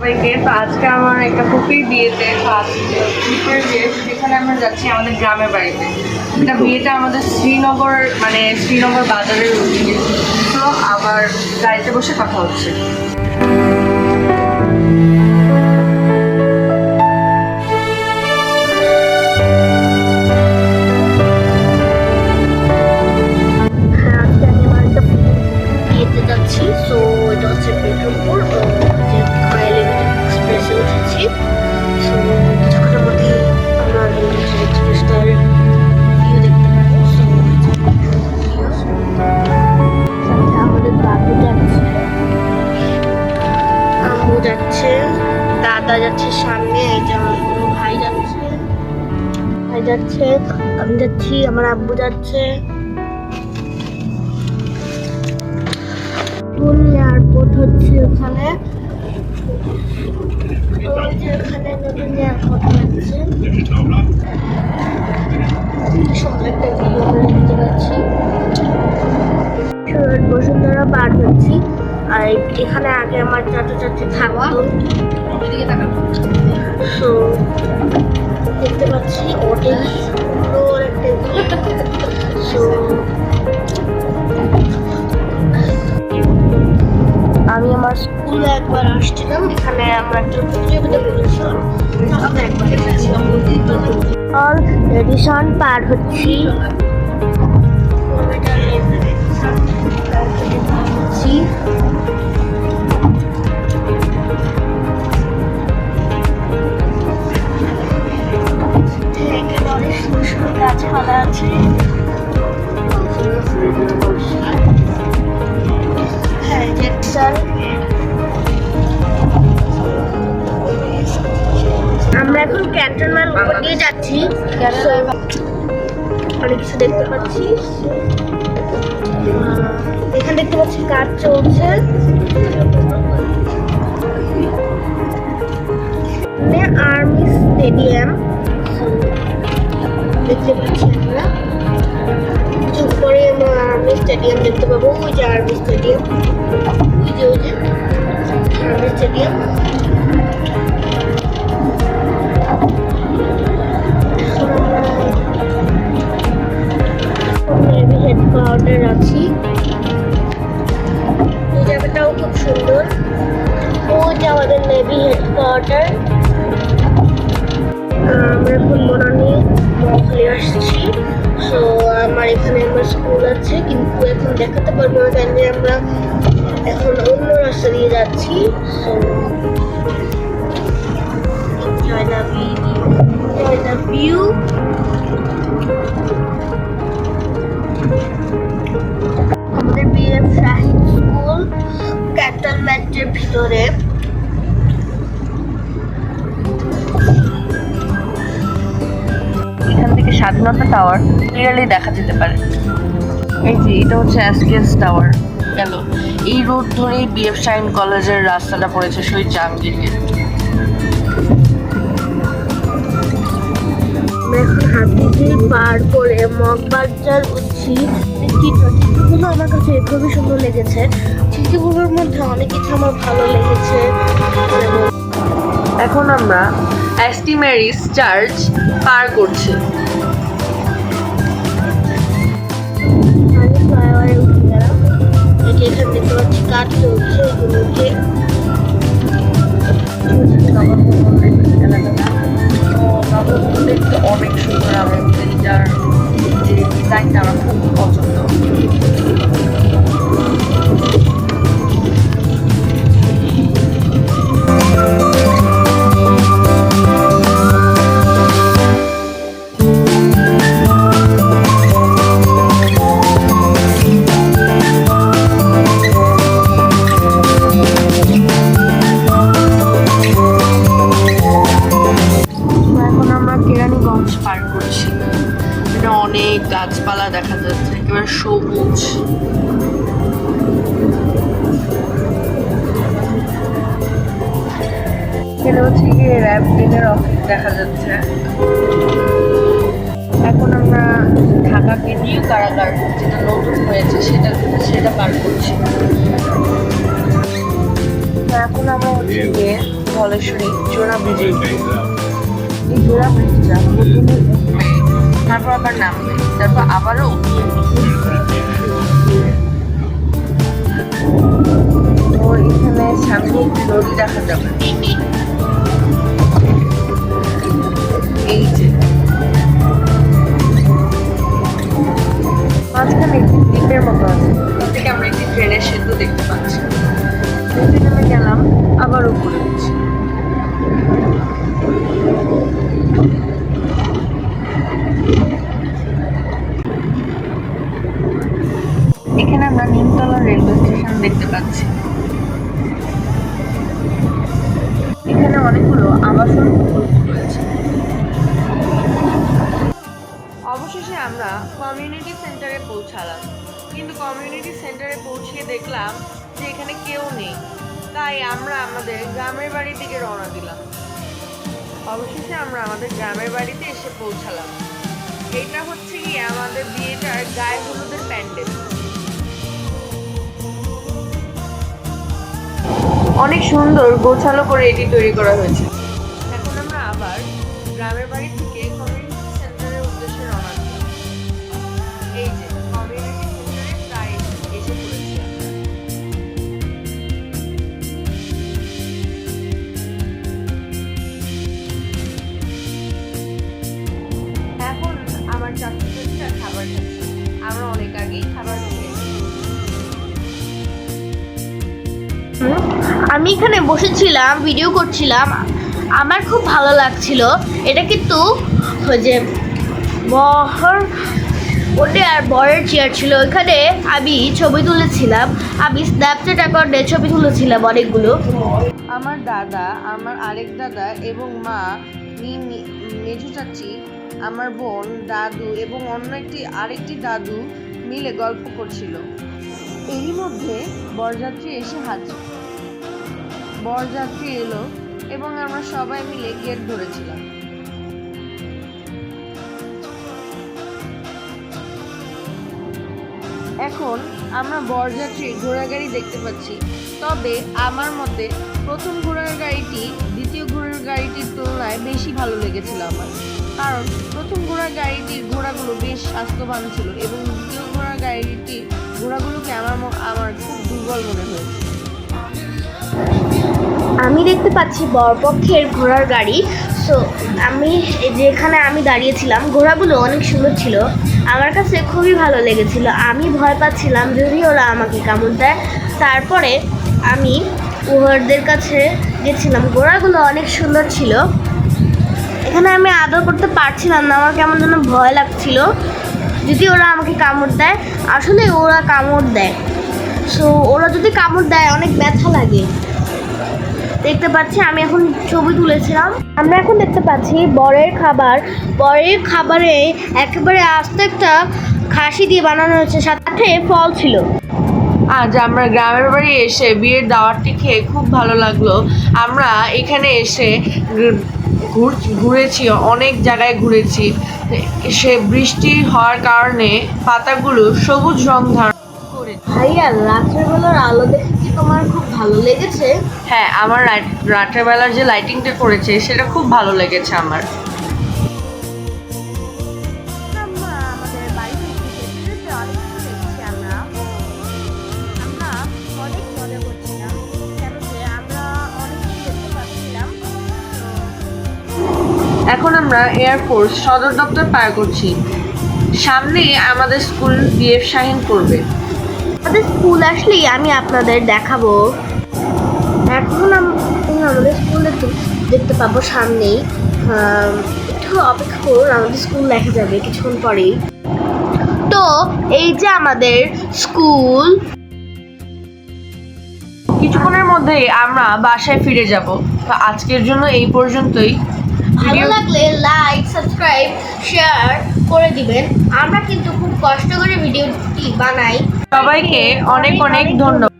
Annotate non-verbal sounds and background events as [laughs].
সবাইকে তো আজকে আমার একটা পুকুর বিয়েতে পুকুরের বিয়ে সেখানে আমরা যাচ্ছি আমাদের গ্রামের বাড়িতে। এটা বিয়েটা আমাদের শ্রীনগর মানে শ্রীনগর বাজারের উঠে তো আবার গাড়িতে বসে কথা হচ্ছে। আমি যাচ্ছি আমার আব্বু যাচ্ছে। এয়ারপোর্ট হচ্ছে ওখানে। ওই যে ওখানে নতুন এয়ারপোর্ট হচ্ছে সুন্দর একটা বসুন্ধরা পার হচ্ছি। আর এখানে আগে আমার চাচা চাচি থাকতো। সো দেখতে পাচ্ছি অনেক সুন্দর [laughs] একটা আমি আমার স্কুলে একবার আসছিলাম এখানে আমরা একটা প্রতিযোগিতা করেছিলাম পার হচ্ছি। গাছপালা আছে। হ্যাঁ আমরা এখন ক্যান্টনমেন্ট উপর দিয়ে যাচ্ছি। অনেক কিছু দেখতে পাচ্ছি। এখানে দেখতে পাচ্ছি কাজ চলছে। আর্মি স্টেডিয়াম দেখতে পাচ্ছি আমরা। কিছু পরে আমরা আর্মি স্টেডিয়াম দেখতে পাবো, ওই যে আর্মি স্টেডিয়াম ওই ওই আর্মি স্টেডিয়াম হেডকোয়ার্টার আছি। এই জায়গাটাও খুব সুন্দর। ও যে আমাদের নেভি হেডকোয়ার্টার আমরা এখন মনানি মহলে আসছি। সো আমার এখানে আমার স্কুল আছে, কিন্তু এখন দেখাতে পারব না কেন আমরা এখন অন্য রাস্তা দিয়ে যাচ্ছি। So enjoy the video enjoy the view আমাদের বিএফ শাহিদ স্কুল ক্যান্টনমেন্টের ভিতরে। স্বাধীনতা টাওয়ার ক্লিয়ারলি দেখা যেতে পারে। এই যে এটা হচ্ছে এসকেএস টাওয়ার গেল। এই রোড ধরেই বিএফ শাইন কলেজের রাস্তাটা পড়েছে শহীদ জাহাঙ্গীরকে। হাতিঝিল পার করে মগবাজার উঠছি। চিত্র চিত্রগুলো আমার কাছে খুবই সুন্দর লেগেছে। চিত্রগুলোর মধ্যে অনেক কিছু আমার ভালো লেগেছে। এখন আমরা চার্চ পার করছি। এগুলোকে দেখতে অনেক সুন্দর আমার এটার যে ডিজাইনটা আমার খুব পছন্দ কেরানীগঞ্জ পার করছি। এটা অনেক গাছপালা দেখা যাচ্ছে, একেবারে সবুজ। এখানে হচ্ছে গিয়ে অফিস দেখা যাচ্ছে। এখন আমরা নিউ কারাগার যেটা নতুন হয়েছে, সেটা সেটা পার করছি। এখন আমরা হচ্ছে গিয়ে ধলেশ্বরী ব্রিজে উঠবো এই তারপর আবার নামবে তারপর আবারও উঠবে তো এখানে সামনে একটি নদী দেখা যাবে এই মাঝখানে একটি দ্বীপের মতো আছে থেকে আমরা একটি ট্রেনের সেতু দেখতে পাচ্ছি নেমে গেলাম আবার উপরে উঠছি আবাসন রয়েছে অবশেষে আমরা কমিউনিটি সেন্টারে পৌঁছালাম। কিন্তু কমিউনিটি সেন্টারে পৌঁছিয়ে দেখলাম যে এখানে কেউ নেই। তাই আমরা আমাদের গ্রামের বাড়ির দিকে রওনা দিলাম। অবশেষে আমরা আমাদের গ্রামের বাড়িতে এসে পৌঁছালাম। এটা হচ্ছে কি আমাদের বিয়েটার গায়ে হলুদের প্যান্ডেল। অনেক সুন্দর গোছালো করে এটি তৈরি করা হয়েছে। আমি এখানে বসেছিলাম ভিডিও করছিলাম। আমার খুব ভালো লাগছিল। এটা কিন্তু যে বহর ওটা আর বরের চেয়ার ছিল। ওইখানে আমি ছবি তুলেছিলাম। আমি স্ন্যাপচ্যাট অ্যাকাউন্টে ছবি তুলেছিলাম অনেকগুলো। আমার দাদা, আমার আরেক দাদা এবং মা মেজু চাচি, আমার বোন, দাদু এবং অন্য একটি আরেকটি দাদু মিলে গল্প করছিল। এরই মধ্যে বরযাত্রী এসে হাজির। বরযাত্রী এলো এবং আমরা সবাই মিলে গেট ধরেছিলাম। এখন আমরা বরযাত্রীর ঘোড়া গাড়ি দেখতে পাচ্ছি। তবে আমার মতে প্রথম ঘোড়ার গাড়িটি দ্বিতীয় ঘোড়ার গাড়িটির তুলনায় বেশি ভালো লেগেছিল আমার। কারণ প্রথম ঘোড়ার গাড়িটির ঘোড়াগুলো বেশ স্বাস্থ্যবান ছিল এবং দ্বিতীয় গাড়িটির ঘোড়াগুলোকে আমার আমার খুব দুর্বল মনে হয়েছে আমি দেখতে পাচ্ছি বরপক্ষের ঘোড়ার গাড়ি। সো আমি যেখানে আমি দাঁড়িয়েছিলাম, ঘোড়াগুলো অনেক সুন্দর ছিল। আমার কাছে খুবই ভালো লেগেছিল। আমি ভয় পাচ্ছিলাম যদি ওরা আমাকে কামড় দেয়। তারপরে আমি ওদের কাছে গেছিলাম। ঘোড়াগুলো অনেক সুন্দর ছিল। এখানে আমি আদর করতে পারছিলাম না। আমার কেমন যেন ভয় লাগছিল। যদি ওরা আমাকে কামড় দেয়, আসলে ওরা কামড় দেয়। সো ওরা যদি কামড় দেয়, অনেক ব্যথা লাগে। দেখতে পাচ্ছি, আমি এখন ছবি তুলেছিলাম। আমরা এখন দেখতে পাচ্ছি, বরের খাবার। বরের খাবারে একেবারে আস্তে একটা খাসি দিয়ে বানানো হয়েছে, সাথে ফল ছিল। আজ আমরা গ্রামের বাড়ি এসে বিয়ের দাওয়াতটি খেয়ে খুব ভালো লাগল। আমরা এখানে এসে ঘুর- ঘুরেছি অনেক জায়গায় ঘুরেছি। সে বৃষ্টি হওয়ার কারণে পাতাগুলো সবুজ রং ধারণ করে ভাইয়া রাত্রের বেলার আলো দেখে কি তোমার খুব ভালো লেগেছে? হ্যাঁ আমার রাত- রাতের বেলার যে লাইটিংটা করেছে সেটা খুব ভালো লেগেছে আমরা। এখন আমরা এয়ারফোর্স সদর দপ্তর পার করছি। সামনেই আমাদের স্কুল বিএফ শাহিন করবে। আমাদের স্কুল আসলেই আমি আপনাদের দেখাবো। এখন আম- এখন আমাদের স্কুলে দেখতে দেখতে পাবো সামনেই। একটু অপেক্ষা করুন আমাদের স্কুল দেখা যাবে কিছুক্ষণ পরেই। তো এই যে আমাদের স্কুল। কিছুক্ষণের মধ্যেই আমরা বাসায় ফিরে যাব। তো আজকের জন্য এই পর্যন্তই। ভালো লাগলে লাইক সাবস্ক্রাইব শেয়ার করে দিবেন। আমরা কিন্তু খুব কষ্ট করে ভিডিওটি বানাই। সবাইকে অনেক অনেক ধন্যবাদ।